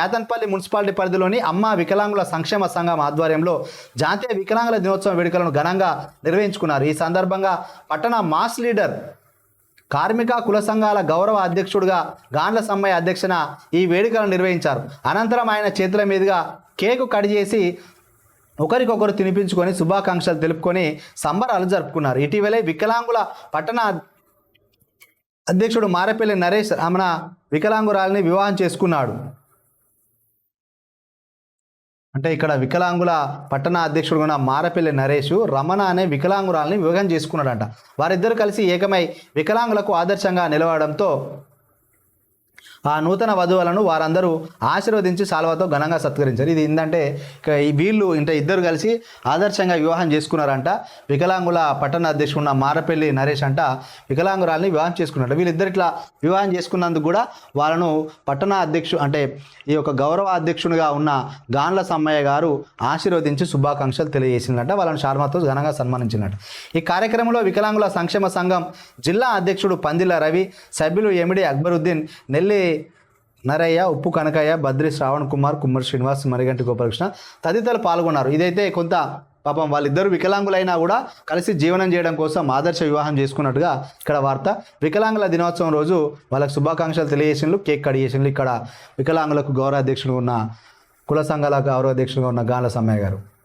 యాతన్పల్లి municipality పరిధిలోని అమ్మ వికలాంగుల సంక్షేమ సంఘం ఆధ్వర్యంలో జాతీయ వికలాంగుల దినోత్సవం వేడుకలను ఘనంగా నిర్వహించుకున్నారు. ఈ సందర్భంగా పట్టణ మాస్ లీడర్ కార్మిక కుల సంఘాల గౌరవ అధ్యక్షుడిగా గాండ్ల సమ్మయ్య అధ్యక్షన ఈ వేడుకలను నిర్వహించారు. అనంతరం ఆయన చేతుల మీదుగా కేకు కట్ చేసి ఒకరికొకరు తినిపించుకొని శుభాకాంక్షలు తెలుపుకొని సంబరాలు జరుపుకున్నారు. ఇటీవలే వికలాంగుల పట్టణ అధ్యక్షుడు మారేపల్లి నరేష్ రమణ వికలాంగురాలిని వివాహం చేసుకున్నాడు. అంటే ఇక్కడ వికలాంగుల పట్టణ అధ్యక్షుడు ఉన్న మారపల్లి నరేష్ రమణ అనే వికలాంగురాలని వివాహం చేసుకున్నాడంట. వారిద్దరు కలిసి ఏకమై వికలాంగులకు ఆదర్శంగా నిలవడంతో ఆ నూతన వధువులను వారందరూ ఆశీర్వదించి సాల్వతో ఘనంగా సత్కరించారు. ఇది ఏంటంటే వీళ్ళు ఇంట ఇద్దరు కలిసి ఆదర్శంగా వివాహం చేసుకున్నారంట. వికలాంగుల పట్టణ అధ్యక్షుడు ఉన్న మారపల్లి నరేష్ అంట వికలాంగురాల్ని వివాహం చేసుకున్నాడు. వీళ్ళిద్దరు ఇట్లా వివాహం చేసుకున్నందుకు కూడా వాళ్ళను పట్టణ అధ్యక్షు అంటే ఈ యొక్క గౌరవ అధ్యక్షునిగా ఉన్న గాన్ల సమ్మయ్య గారు ఆశీర్వదించి శుభాకాంక్షలు తెలియజేసిందంట. వాళ్ళని షార్మాతో ఘనంగా సన్మానించినట్టు. ఈ కార్యక్రమంలో వికలాంగుల సంక్షేమ సంఘం జిల్లా అధ్యక్షుడు పందిల రవి సభ్యులు ఎమిడి అక్బరుద్దీన్ నెల్లి నరయ్య ఉప్పు కనకయ్య బద్రి శ్రావణ్ కుమార్ కుమ్మర్ శ్రీనివాస్ మరిగంటి గోపాలకృష్ణ తదితరులు పాల్గొన్నారు. ఇదైతే కొంత పాపం వాళ్ళిద్దరు వికలాంగులైనా కూడా కలిసి జీవనం చేయడం కోసం ఆదర్శ వివాహం చేసుకున్నట్టుగా ఇక్కడ వార్త. వికలాంగుల దినోత్సవం రోజు వాళ్ళకి శుభాకాంక్షలు తెలియజేసినలు కేక్ కట్ ఇక్కడ వికలాంగులకు గౌరవ అధ్యక్షుడు ఉన్న కుల సంఘాల గౌరవ అధ్యక్షుడుగా ఉన్న గాల సమ్మయ్య గారు.